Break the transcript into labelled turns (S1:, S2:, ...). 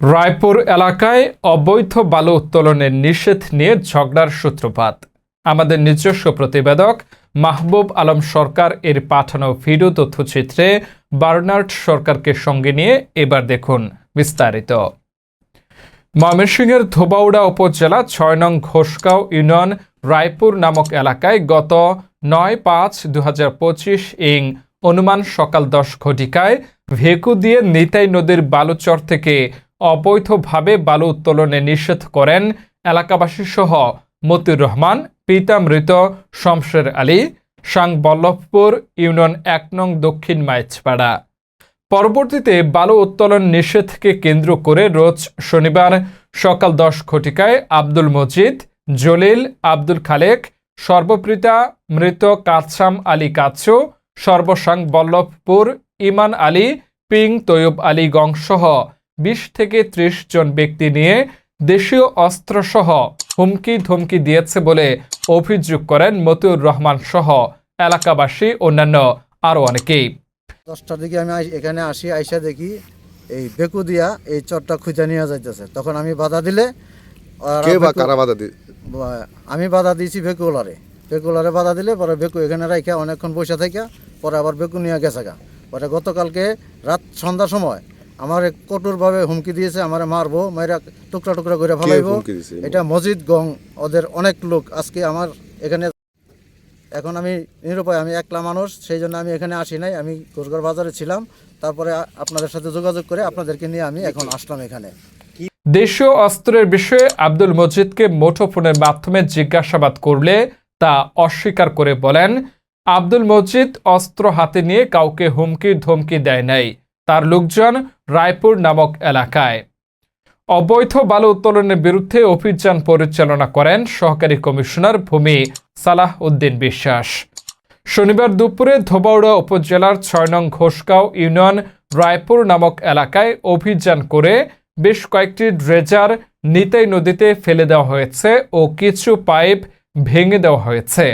S1: রায়পুর এলাকায় অবৈধ বালু উত্তোলনের নিষেধ নিয়ে ঝগড়ার সূত্রপাত। আমাদের নিজস্ব প্রতিবেদক মাহবুব আলম সরকার এর পাঠানো ভিডিও তথ্যচিত্রে বার্নার্ড সরকারকে সঙ্গে নিয়ে এবার দেখুন বিস্তারিত। ময়মনসিংহের ধোবাউড়া উপজেলা ছয় নং ঘোষগাঁও ইউনিয়ন রায়পুর নামক এলাকায় গত নয় পাঁচ দু ইং অনুমান সকাল দশ ঘটিকায় ভেকু দিয়ে নিতাই নদীর বালুচর থেকে অবৈধভাবে বালু উত্তোলনে নিষেধ করেন এলাকাবাসী সহ মতিউর রহমান পিতা মৃত, শমশের আলী সাংবল্লভপুর ইউনিয়ন এক নং দক্ষিণ মাইচপাড়া পরবর্তীতে বালু উত্তোলন নিষেধকে কেন্দ্র করে রোজ শনিবার সকাল দশ ঘটিকায় আব্দুল মজিদ, জলিল, আব্দুল খালেক, সর্বপ্রীতা মৃত কাছাম আলী কাচ্চু সর্বসাং বল্লভপুর ইমান আলী, পিং তৈয়ব আলী গংসহ বিশ থেকে ত্রিশ জন ব্যক্তি নিয়ে দেশীয় অস্ত্রসহ হুমকি ধমকি দিয়েছে বলে অভিযোগ করেন মতিউর রহমান সহ এলাকাবাসী অন্যান্য আরও অনেকেই।
S2: দশটার দিকে আমি এখানে আসি আইসা দেখি এই বেকু দিয়া এই চরটা খুঁজে নিয়ে যাইতেছে। তখন আমি বাধা দিলে আমি বাধা দিয়েছি ভেকুলারে ভেকুলারে বাধা দিলে পরে ভেকু এখানে রাখা অনেকক্ষণ বসে থেকে পরে আবার বেকু নিয়ে গেছে গা। পরে গতকালকে রাত সন্ধ্যার সময় আমার কঠোরভাবে হুমকি দিয়েছে আমার মারবো মাইরা টুকরা টুকরা করে ফেলাইবো। এটা মসজিদ গং ওদের অনেক লোক। আজকে আমার এখানে এখন আমি নিরুপায় আমি একলা মানুষ সেই জন্য আমি এখানে আসি নাই। আমি ঘোষগড় বাজারে ছিলাম। তারপরে আপনাদের সাথে যোগাযোগ করে আপনাদেরকে নিয়ে আমি এখন আসলাম এখানে।
S1: দেশীয় অস্ত্রের বিষয়ে আব্দুল মজিদকে মুঠোফোনের মাধ্যমে জিজ্ঞাসাবাদ করলে তা অস্বীকার করে বলেন আব্দুল মজিদ অস্ত্র হাতে নিয়ে কাউকে হুমকি ধমকি দেয় নাই। তার লোকজন রায়পুর নামক এলাকায়। অবৈধ বালু উত্তোলনের বিরুদ্ধে অভিযান পরিচালনা করেন সহকারী কমিশনার ভূমি সালাহ উদ্দিন বিশ্বাস। শনিবার দুপুরে ধোবাউড়া উপজেলার ছয় নং ঘোষগাঁও ইউনিয়ন রায়পুর নামক এলাকায় অভিযান করে বেশ কয়েকটি ড্রেজার নিতাই নদীতে ফেলে দেওয়া হয়েছে ও কিছু পাইপ ভেঙে দেওয়া হয়েছে।